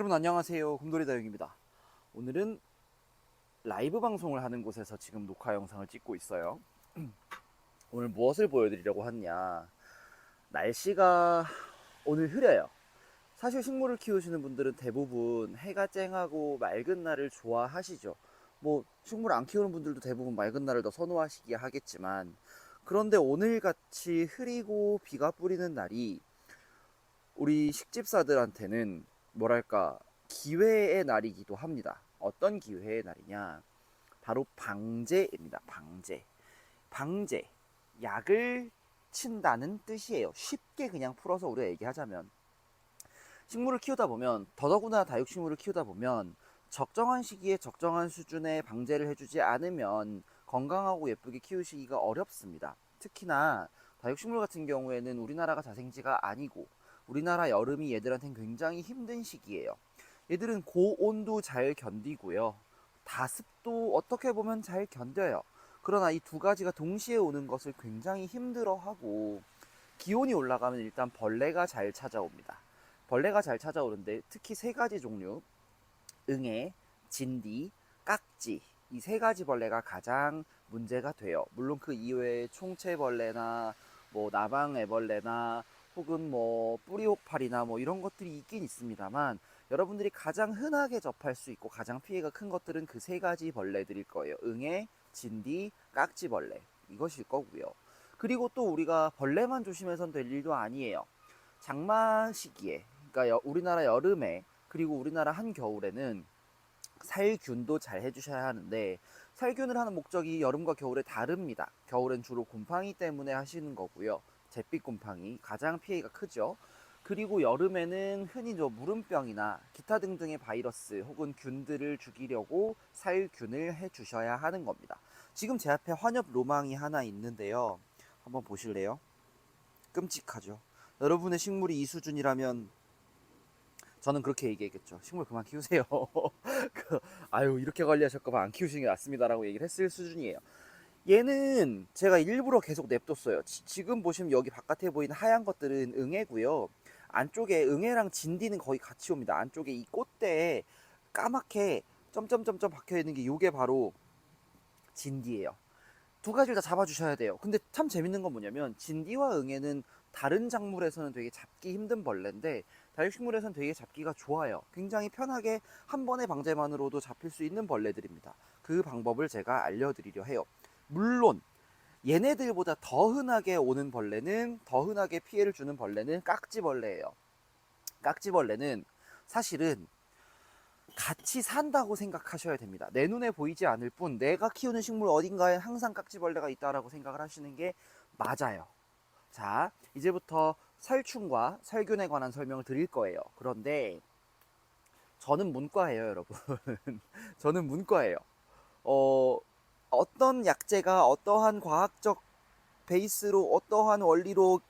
여러분 안녕하세요. 곰돌이 다육입니다. 오늘은 라이브 방송을 하는 곳에서 지금 녹화 영상을 찍고 있어요. 오늘 무엇을 보여드리려고 하냐. 날씨가 오늘 흐려요. 사실 식물을 키우시는 분들은 대부분 해가 쨍하고 맑은 날을 좋아하시죠. 뭐 식물 안 키우는 분들도 대부분 맑은 날을 더 선호하시기 하겠지만 그런데 오늘 같이 흐리고 비가 뿌리는 날이 우리 식집사들한테는 뭐랄까 기회의 날이기도 합니다. 어떤 기회의 날이냐? 바로 방제입니다. 방제. 방제. 약을 친다는 뜻이에요. 쉽게 그냥 풀어서 우리가 얘기하자면 식물을 키우다 보면 더더구나 다육식물을 키우다 보면 적정한 시기에 적정한 수준의 방제를 해주지 않으면 건강하고 예쁘게 키우시기가 어렵습니다. 특히나 다육식물 같은 경우에는 우리나라가 자생지가 아니고 우리나라 여름이 얘들한테는 굉장히 힘든 시기예요. 얘들은 고온도 잘 견디고요. 다습도 어떻게 보면 잘 견뎌요. 그러나 이 두 가지가 동시에 오는 것을 굉장히 힘들어하고 기온이 올라가면 일단 벌레가 잘 찾아옵니다. 벌레가 잘 찾아오는데 특히 세 가지 종류 응애, 진디, 깍지 이 세 가지 벌레가 가장 문제가 돼요. 물론 그 이외에 총채벌레나 뭐 나방애벌레나 혹은 뭐 뿌리호팔이나 뭐 이런 것들이 있긴 있습니다만 여러분들이 가장 흔하게 접할 수 있고 가장 피해가 큰 것들은 그 세 가지 벌레들일 거예요. 응애, 진디, 깍지벌레 이것일 거고요. 그리고 또 우리가 벌레만 조심해선 될 일도 아니에요. 장마 시기에 그러니까 여- 우리나라 여름에 그리고 우리나라 한겨울에는 살균도 잘 해주셔야 하는데 살균을 하는 목적이 여름과 겨울에 다릅니다. 겨울엔 주로 곰팡이 때문에 하시는 거고요. 잿빛 곰팡이 가장 피해가 크죠. 그리고 여름에는 흔히 저 무름병이나 기타 등등의 바이러스 혹은 균들을 죽이려고 살균을 해 주셔야 하는 겁니다. 지금 제 앞에 환엽 로망이 하나 있는데요. 한번 보실래요? 끔찍하죠. 여러분의 식물이 이 수준이라면 저는 그렇게 얘기했겠죠. 식물 그만 키우세요. 그, 아유 이렇게 관리하실 거면 안 키우시는 게 낫습니다라고 얘기를 했을 수준이에요. 얘는 제가 일부러 계속 냅뒀어요. 지, 금 보시면 여기 바깥에 보이는 하얀 것들은 응애고요. 안쪽에 응애랑 진디는 거의 같이 옵니다. 안쪽에 이 꽃대에 까맣게 점점점점 박혀 있는 게 이게 바로 진디예요. 두 가지를 다 잡아주셔야 돼요. 근데 참 재밌는 건 뭐냐면 진디와 응애는 다른 작물에서는 되게 잡기 힘든 벌레인데 다육식물에서는 되게 잡기가 좋아요. 굉장히 편하게 한 번의 방제만으로도 잡힐 수 있는 벌레들입니다. 그 방법을 제가 알려드리려 해요. 물론 얘네들보다 더 흔하게 오는 벌레는 더 흔하게 피해를 주는 벌레는 깍지벌레예요. 깍지벌레는 사실은 같이 산다고 생각하셔야 됩니다. 내 눈에 보이지 않을 뿐 내가 키우는 식물 어딘가에 항상 깍지벌레가 있다라고 생각을 하시는 게 맞아요. 자, 이제부터 살충과 살균에 관한 설명을 드릴 거예요. 그런데 저는 문과예요, 여러분. 저는 문과예요. 어, 어떤 약재가 어떠한 과학적 베이스로 어떠한 원리로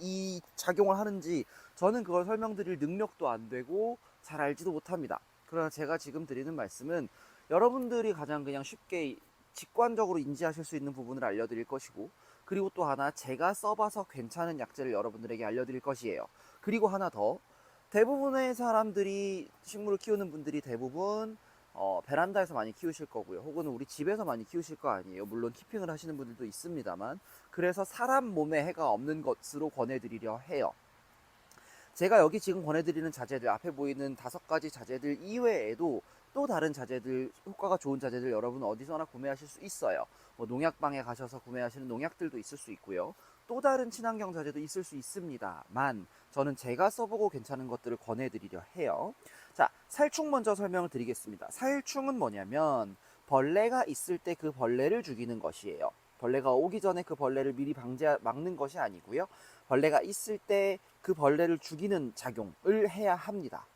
이 작용을 하는지 저는 그걸 설명드릴 능력도 안 되고 잘 알지도 못합니다. 그러나 제가 지금 드리는 말씀은 여러분들이 가장 그냥 쉽게 직관적으로 인지하실 수 있는 부분을 알려드릴 것이고 그리고 또 하나 제가 써봐서 괜찮은 약재를 여러분들에게 알려드릴 것이에요. 그리고 하나 더 대부분의 사람들이 식물을 키우는 분들이 대부분 어, 베란다에서 많이 키우실 거고요. 혹은 우리 집에서 많이 키우실 거 아니에요. 물론 키핑을 하시는 분들도 있습니다만. 그래서 사람 몸에 해가 없는 것으로 권해드리려 해요. 제가 여기 지금 권해드리는 자재들, 앞에 보이는 다섯 가지 자재들 이외에도 또 다른 자재들, 효과가 좋은 자재들 여러분 어디서나 구매하실 수 있어요. 뭐 농약방에 가셔서 구매하시는 농약들도 있을 수 있고요. 또 다른 친환경 자재도 있을 수 있습니다만 저는 제가 써보고 괜찮은 것들을 권해드리려 해요. 자, 살충 먼저 설명을 드리겠습니다. 살충은 뭐냐면 벌레가 있을 때 그 벌레를 죽이는 것이에요. 벌레가 오기 전에 그 벌레를 미리 방제 막는 것이 아니고요. 벌레가 있을 때 그 벌레를 죽이는 작용을 해야 합니다.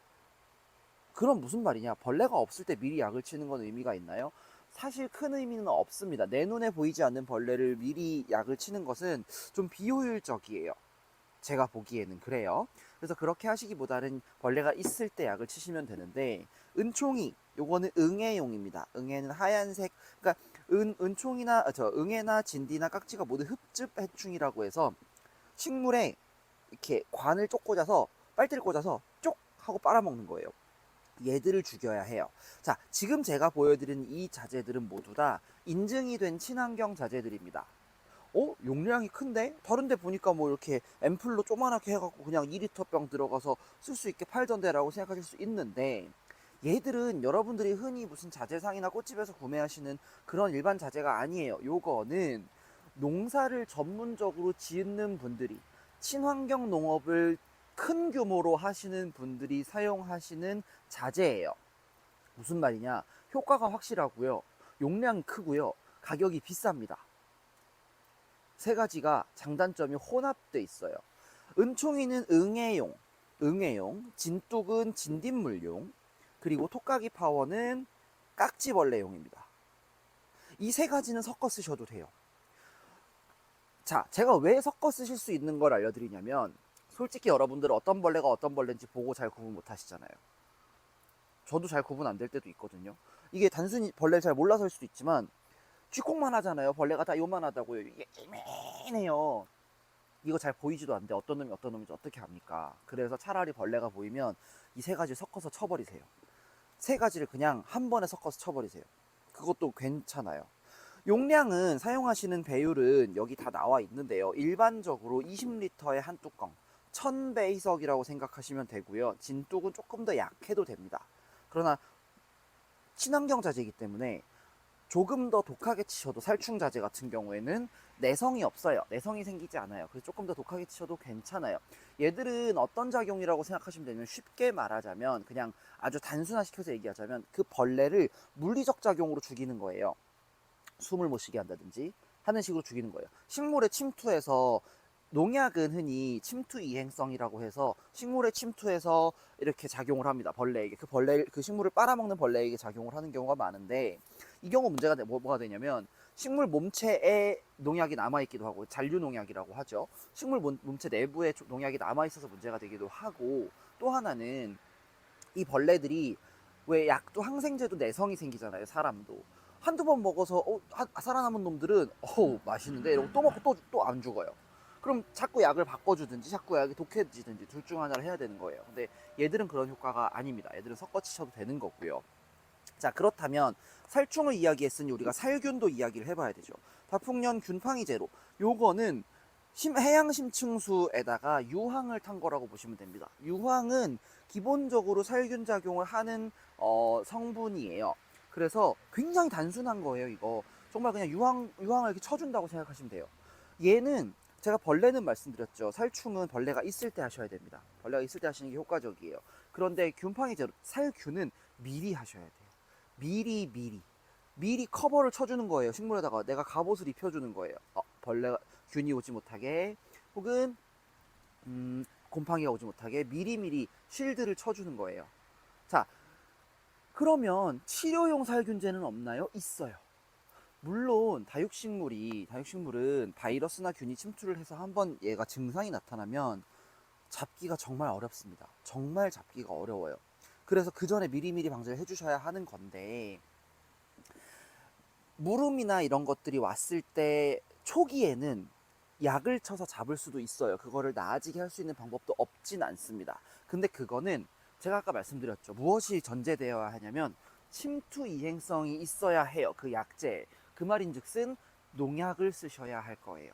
그럼 무슨 말이냐? 벌레가 없을 때 미리 약을 치는 건 의미가 있나요? 사실 큰 의미는 없습니다. 내 눈에 보이지 않는 벌레를 미리 약을 치는 것은 좀 비효율적이에요. 제가 보기에는 그래요. 그래서 그렇게 하시기보다는 벌레가 있을 때 약을 치시면 되는데 은총이 요거는 응애용입니다. 응애는 하얀색 그러니까 은 은총이나 아, 저 응애나 진디나 깍지가 모두 흡즙 해충이라고 해서 식물에 이렇게 관을 쪽 꽂아서 빨대를 꽂아서 쪽 하고 빨아먹는 거예요. 얘들을 죽여야 해요. 자, 지금 제가 보여드린 이 자재들은 모두 다 인증이 된 친환경 자재들입니다. 어? 용량이 큰데? 다른데 보니까 뭐 이렇게 앰플로 조그맣게 해갖고 그냥 2리터 병 들어가서 쓸 수 있게 팔던데 라고 생각하실 수 있는데 얘들은 여러분들이 흔히 무슨 자재상이나 꽃집에서 구매하시는 그런 일반 자재가 아니에요. 요거는 농사를 전문적으로 짓는 분들이 친환경 농업을 큰 규모로 하시는 분들이 사용하시는 자재예요. 무슨 말이냐? 효과가 확실하고요. 용량이 크고요. 가격이 비쌉니다. 세 가지가 장단점이 혼합돼 있어요. 은총이는 응애용, 응애용, 진뚝은 진딧물용, 그리고 톡가기 파워는 깍지벌레용입니다. 이 세 가지는 섞어 쓰셔도 돼요. 자, 제가 왜 섞어 쓰실 수 있는 걸 알려드리냐면, 솔직히 여러분들은 어떤 벌레가 어떤 벌레인지 보고 잘 구분 못 하시잖아요. 저도 잘 구분 안 될 때도 있거든요. 이게 단순히 벌레를 잘 몰라서일 수도 있지만, 쥐콩만 하잖아요. 벌레가 다 요만하다고요. 이게 애매해요. 이거 잘 보이지도 않는데 어떤 놈이 어떤 놈인지 어떻게 합니까? 그래서 차라리 벌레가 보이면 이 세 가지 섞어서 쳐버리세요. 세 가지를 그냥 한 번에 섞어서 쳐버리세요. 그것도 괜찮아요. 용량은 사용하시는 배율은 여기 다 나와 있는데요. 일반적으로 20리터에 한 뚜껑, 1000배 희석이라고 생각하시면 되고요. 진뚝은 조금 더 약해도 됩니다. 그러나 친환경 자재이기 때문에 조금 더 독하게 치셔도 살충 자재 같은 경우에는 내성이 없어요. 내성이 생기지 않아요. 그래서 조금 더 독하게 치셔도 괜찮아요. 얘들은 어떤 작용이라고 생각하시면 되면 쉽게 말하자면 그냥 아주 단순화시켜서 얘기하자면 그 벌레를 물리적 작용으로 죽이는 거예요. 숨을 못 쉬게 한다든지 하는 식으로 죽이는 거예요. 식물에 침투해서 농약은 흔히 침투 이행성이라고 해서 식물에 침투해서 이렇게 작용을 합니다. 벌레에게 그 벌레 그 식물을 빨아먹는 벌레에게 작용을 하는 경우가 많은데 이 경우 문제가 돼- 뭐, 뭐가 되냐면 식물 몸체에 농약이 남아 있기도 하고 잔류 농약이라고 하죠. 식물 몸- 몸체 내부에 조- 농약이 남아 있어서 문제가 되기도 하고 또 하나는 이 벌레들이 왜 약도 항생제도 내성이 생기잖아요. 사람도 한두 번 먹어서 어, 아, 살아남은 놈들은 어우 맛있는데 이러고 또 먹고 또 또 안 죽어요. 그럼 자꾸 약을 바꿔주든지 자꾸 약이 독해지든지 둘 중 하나를 해야 되는 거예요. 근데 얘들은 그런 효과가 아닙니다. 얘들은 섞어 치셔도 되는 거고요. 자 그렇다면 살충을 이야기했으니 우리가 살균도 이야기를 해봐야 되죠. 다풍년 균팡이 제로 요거는 심, 해양 심층수에다가 유황을 탄 거라고 보시면 됩니다. 유황은 기본적으로 살균 작용을 하는 어, 성분이에요. 그래서 굉장히 단순한 거예요. 이거 정말 그냥 유황 유황을 이렇게 쳐준다고 생각하시면 돼요. 얘는 제가 벌레는 말씀드렸죠. 살충은 벌레가 있을 때 하셔야 됩니다. 벌레가 있을 때 하시는 게 효과적이에요. 그런데 균팡이 제로 살균은 미리 하셔야 돼요. 미리 미리 미리 커버를 쳐주는 거예요. 식물에다가 내가 갑옷을 입혀주는 거예요. 어, 벌레가 균이 오지 못하게 혹은 음, 곰팡이가 오지 못하게 미리미리 쉴드를 쳐주는 거예요. 자, 그러면 치료용 살균제는 없나요? 있어요. 물론 다육식물이 다육식물은 바이러스나 균이 침투를 해서 한번 얘가 증상이 나타나면 잡기가 정말 어렵습니다. 정말 잡기가 어려워요. 그래서 그 전에 미리미리 방제를 해주셔야 하는 건데 물음이나 이런 것들이 왔을 때 초기에는 약을 쳐서 잡을 수도 있어요. 그거를 나아지게 할 수 있는 방법도 없진 않습니다. 근데 그거는 제가 아까 말씀드렸죠. 무엇이 전제되어야 하냐면 침투 이행성이 있어야 해요. 그 약제. 그 말인즉슨 농약을 쓰셔야 할 거예요.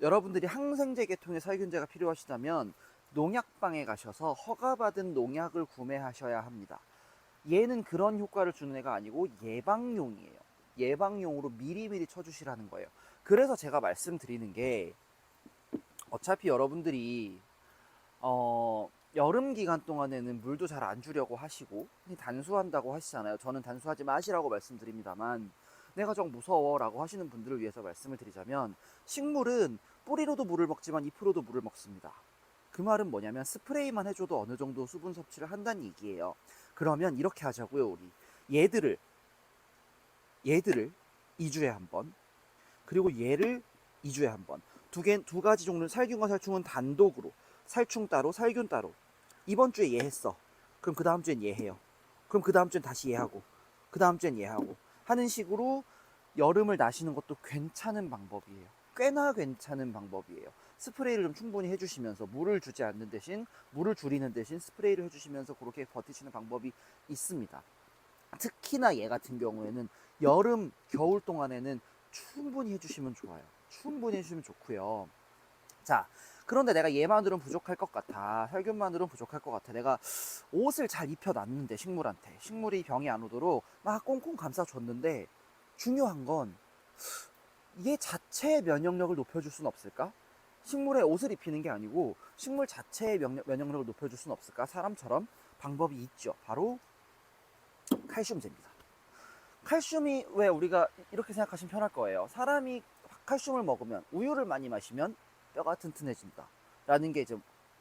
여러분들이 항생제 계통의 살균제가 필요하시다면 농약방에 가셔서 허가받은 농약을 구매하셔야 합니다. 얘는 그런 효과를 주는 애가 아니고 예방용이에요. 예방용으로 미리미리 쳐주시라는 거예요. 그래서 제가 말씀드리는 게 어차피 여러분들이 어, 여름 기간 동안에는 물도 잘 안 주려고 하시고 단수한다고 하시잖아요. 저는 단수하지 마시라고 말씀드립니다만 내가 좀 무서워 라고 하시는 분들을 위해서 말씀을 드리자면 식물은 뿌리로도 물을 먹지만 잎으로도 물을 먹습니다. 그 말은 뭐냐면 스프레이만 해줘도 어느 정도 수분 섭취를 한다는 얘기예요. 그러면 이렇게 하자고요, 우리. 얘들을, 얘들을 2주에 한 번, 그리고 얘를 2주에 한 번. 두 개, 두 가지 종류, 살균과 살충은 단독으로, 살충 따로, 살균 따로. 이번 주에 얘 했어. 그럼 그 다음 주엔 얘 해요. 그럼 그 다음 주엔 다시 얘 하고, 그 다음 주엔 얘 하고. 하는 식으로 여름을 나시는 것도 괜찮은 방법이에요. 꽤나 괜찮은 방법이에요. 스프레이를 좀 충분히 해주시면서 물을 주지 않는 대신 물을 줄이는 대신 스프레이를 해주시면서 그렇게 버티시는 방법이 있습니다. 특히나 얘 같은 경우에는 여름, 겨울 동안에는 충분히 해주시면 좋아요. 충분히 해주시면 좋고요. 자, 그런데 내가 얘만으로는 부족할 것 같아. 살균만으로는 부족할 것 같아. 내가 옷을 잘 입혀놨는데 식물한테 식물이 병이 안 오도록 막 꽁꽁 감싸줬는데 중요한 건 얘 자체의 면역력을 높여줄 수는 없을까? 식물에 옷을 입히는 게 아니고 식물 자체의 면역, 면역력을 높여줄 수는 없을까? 사람처럼 방법이 있죠. 바로 칼슘제입니다. 칼슘이 왜 우리가 이렇게 생각하시면 편할 거예요. 사람이 칼슘을 먹으면 우유를 많이 마시면 뼈가 튼튼해진다. 라는 게 이제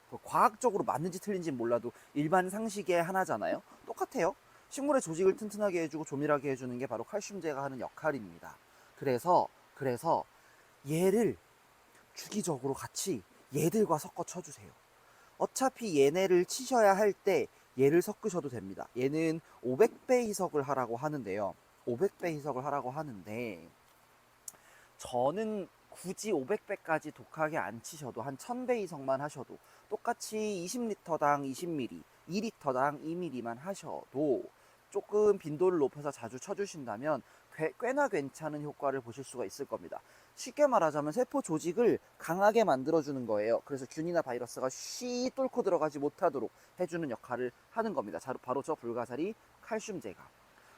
그 과학적으로 맞는지 틀린지 몰라도 일반 상식의 하나잖아요. 똑같아요. 식물의 조직을 튼튼하게 해주고 조밀하게 해주는 게 바로 칼슘제가 하는 역할입니다. 그래서 그래서 얘를 주기적으로 같이 얘들과 섞어 쳐주세요. 어차피 얘네를 치셔야 할 때 얘를 섞으셔도 됩니다. 얘는 500배 희석을 하라고 하는데요. 500배 희석을 하라고 하는데 저는 굳이 500배까지 독하게 안 치셔도 한 1000배 희석만 하셔도 똑같이 20리터당 20ml, 2리터당 2ml만 하셔도 조금 빈도를 높여서 자주 쳐주신다면 꽤- 꽤나 괜찮은 효과를 보실 수가 있을 겁니다. 쉽게 말하자면 세포 조직을 강하게 만들어주는 거예요. 그래서 균이나 바이러스가 쉬 뚫고 들어가지 못하도록 해주는 역할을 하는 겁니다. 자, 바로 저 불가사리 칼슘제가.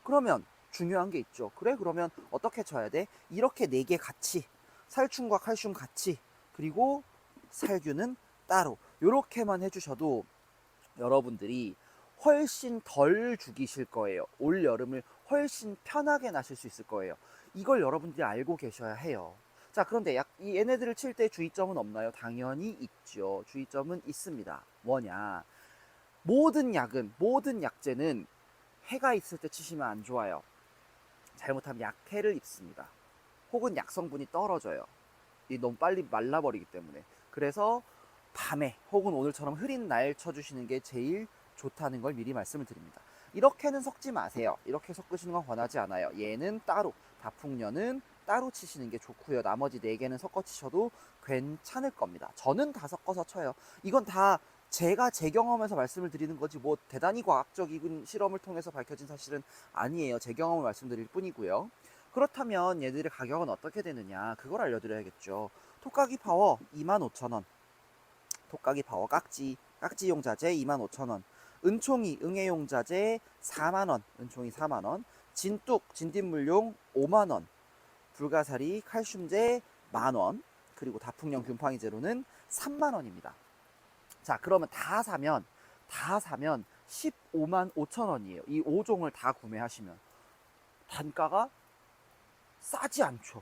그러면 중요한 게 있죠. 그래, 그러면 어떻게 쳐야 돼? 이렇게 네 개 같이, 살충과 칼슘 같이, 그리고 살균은 따로. 이렇게만 해주셔도 여러분들이 훨씬 덜 죽이실 거예요. 올 여름을 훨씬 편하게 나실 수 있을 거예요. 이걸 여러분들이 알고 계셔야 해요. 자, 그런데 약, 이 얘네들을 칠 때 주의점은 없나요? 당연히 있죠. 주의점은 있습니다. 뭐냐? 모든 약은, 모든 약제는 해가 있을 때 치시면 안 좋아요. 잘못하면 약해를 입습니다. 혹은 약성분이 떨어져요. 이 너무 빨리 말라버리기 때문에. 그래서 밤에 혹은 오늘처럼 흐린 날 쳐주시는 게 제일 좋다는 걸 미리 말씀을 드립니다. 이렇게는 섞지 마세요. 이렇게 섞으시는 건 권하지 않아요. 얘는 따로, 다풍년은 따로 치시는 게 좋고요. 나머지 네 개는 섞어 치셔도 괜찮을 겁니다. 저는 다 섞어서 쳐요. 이건 다 제가 제 경험에서 말씀을 드리는 거지 뭐 대단히 과학적인 실험을 통해서 밝혀진 사실은 아니에요. 제 경험을 말씀드릴 뿐이고요. 그렇다면 얘들의 가격은 어떻게 되느냐? 그걸 알려드려야겠죠. 톡가기 파워 25,000원. 톡가기 파워 깍지. 깍지용 자재 25,000원. 은총이 응애용 자재 4만원. 은총이 4만원. 진뚝 진딧물용 5만원. 불가사리 칼슘제 만원. 그리고 다풍령 균팡이 제로는 3만원입니다. 자 그러면 다 사면 다 사면 15만 5천 원이에요. 이 5종을 다 구매하시면. 단가가 싸지 않죠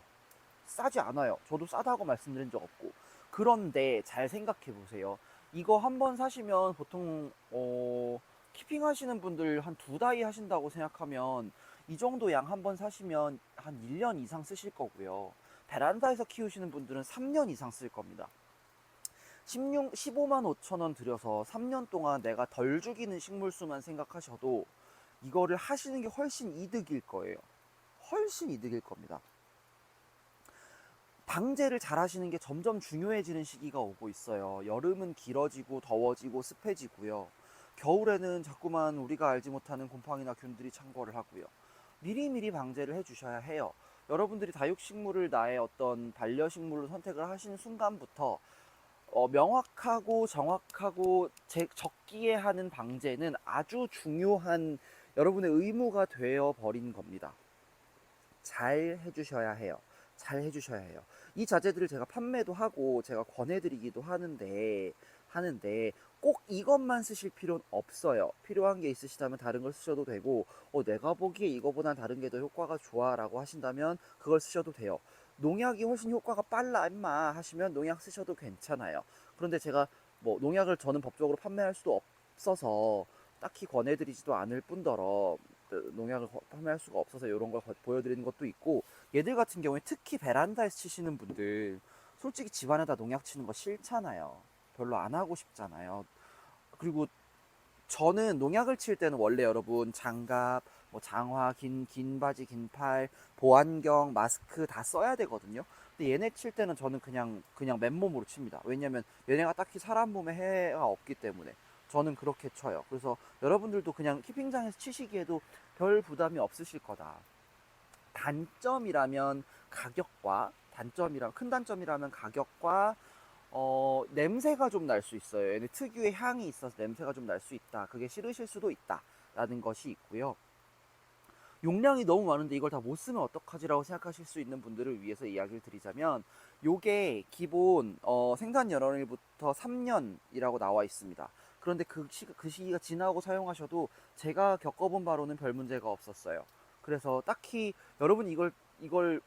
싸지 않아요 저도 싸다고 말씀드린 적 없고 그런데 잘 생각해 보세요 이거 한 번 사시면 보통 어, 키핑 하시는 분들 한 두 다이 하신다고 생각하면 이 정도 양 한 번 사시면 한 1년 이상 쓰실 거고요. 베란다에서 키우시는 분들은 3년 이상 쓸 겁니다. 16, 15만 5천 원 들여서 3년 동안 내가 덜 죽이는 식물수만 생각하셔도 이거를 하시는 게 훨씬 이득일 거예요. 훨씬 이득일 겁니다. 방제를 잘 하시는 게 점점 중요해지는 시기가 오고 있어요. 여름은 길어지고 더워지고 습해지고요. 겨울에는 자꾸만 우리가 알지 못하는 곰팡이나 균들이 창궐을 하고요. 미리미리 방제를 해주셔야 해요. 여러분들이 다육식물을 나의 어떤 반려식물로 선택을 하시는 순간부터 어, 명확하고 정확하고 제, 적기에 하는 방제는 아주 중요한 여러분의 의무가 되어 버린 겁니다. 잘 해주셔야 해요. 잘 해주셔야 해요. 이 자재들을 제가 판매도 하고 제가 권해드리기도 하는데 하는데 꼭 이것만 쓰실 필요는 없어요. 필요한 게 있으시다면 다른 걸 쓰셔도 되고 어, 내가 보기에 이거보단 다른 게 더 효과가 좋아라고 하신다면 그걸 쓰셔도 돼요. 농약이 훨씬 효과가 빨라 임마 하시면 농약 쓰셔도 괜찮아요. 그런데 제가 뭐 농약을 저는 법적으로 판매할 수도 없어서 딱히 권해드리지도 않을 뿐더러 농약을 거- 판매할 수가 없어서 이런 걸 거- 보여드리는 것도 있고 얘들 같은 경우에 특히 베란다에서 치시는 분들 솔직히 집안에다 농약 치는 거 싫잖아요. 별로 안 하고 싶잖아요. 그리고 저는 농약을 칠 때는 원래 여러분 장갑, 뭐 장화, 긴, 긴 바지, 긴 팔, 보안경, 마스크 다 써야 되거든요. 근데 얘네 칠 때는 저는 그냥 그냥 맨몸으로 칩니다. 왜냐면 얘네가 딱히 사람 몸에 해가 없기 때문에 저는 그렇게 쳐요. 그래서 여러분들도 그냥 키핑장에서 치시기에도 별 부담이 없으실 거다. 단점이라면 가격과 단점이라 큰 단점이라면 가격과 어, 냄새가 좀 날 수 있어요. 얘네 특유의 향이 있어서 냄새가 좀 날 수 있다. 그게 싫으실 수도 있다. 라는 것이 있고요. 용량이 너무 많은데 이걸 다 못 쓰면 어떡하지라고 생각하실 수 있는 분들을 위해서 이야기를 드리자면 요게 기본 어, 생산 연원일부터 3년이라고 나와 있습니다. 그런데 그, 시, 그 시기가 지나고 사용하셔도 제가 겪어본 바로는 별 문제가 없었어요. 그래서 딱히 여러분 이걸 이걸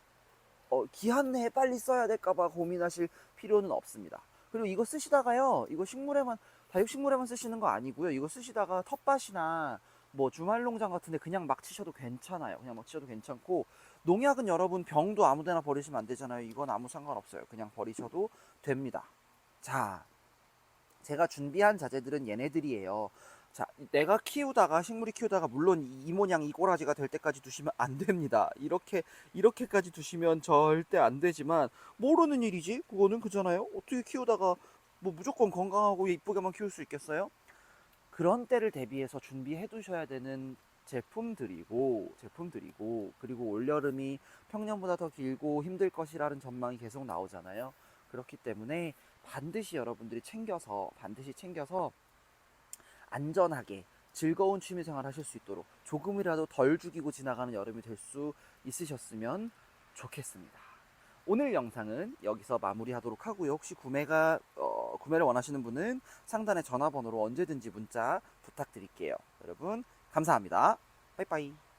어, 기한 내에 빨리 써야 될까봐 고민하실 필요는 없습니다. 그리고 이거 쓰시다가요, 이거 식물에만 다육식물에만 쓰시는 거 아니고요. 이거 쓰시다가 텃밭이나 뭐 주말 농장 같은데 그냥 막 치셔도 괜찮아요. 그냥 막 치셔도 괜찮고 농약은 여러분 병도 아무데나 버리시면 안 되잖아요. 이건 아무 상관없어요. 그냥 버리셔도 됩니다. 자, 제가 준비한 자재들은 얘네들이에요. 자, 내가 키우다가 식물이 키우다가 물론 이, 이 모양 이 꼬라지가 될 때까지 두시면 안 됩니다. 이렇게 이렇게까지 두시면 절대 안 되지만 모르는 일이지. 그거는 그잖아요. 어떻게 키우다가 뭐 무조건 건강하고 이쁘게만 키울 수 있겠어요? 그런 때를 대비해서 준비해 두셔야 되는 제품들이고 제품들이고 그리고 올여름이 평년보다 더 길고 힘들 것이라는 전망이 계속 나오잖아요. 그렇기 때문에 반드시 여러분들이 챙겨서 반드시 챙겨서 안전하게 즐거운 취미생활 하실 수 있도록 조금이라도 덜 죽이고 지나가는 여름이 될 수 있으셨으면 좋겠습니다. 오늘 영상은 여기서 마무리하도록 하고요. 혹시 구매가 어, 구매를 원하시는 분은 상단의 전화번호로 언제든지 문자 부탁드릴게요. 여러분 감사합니다. 빠이빠이.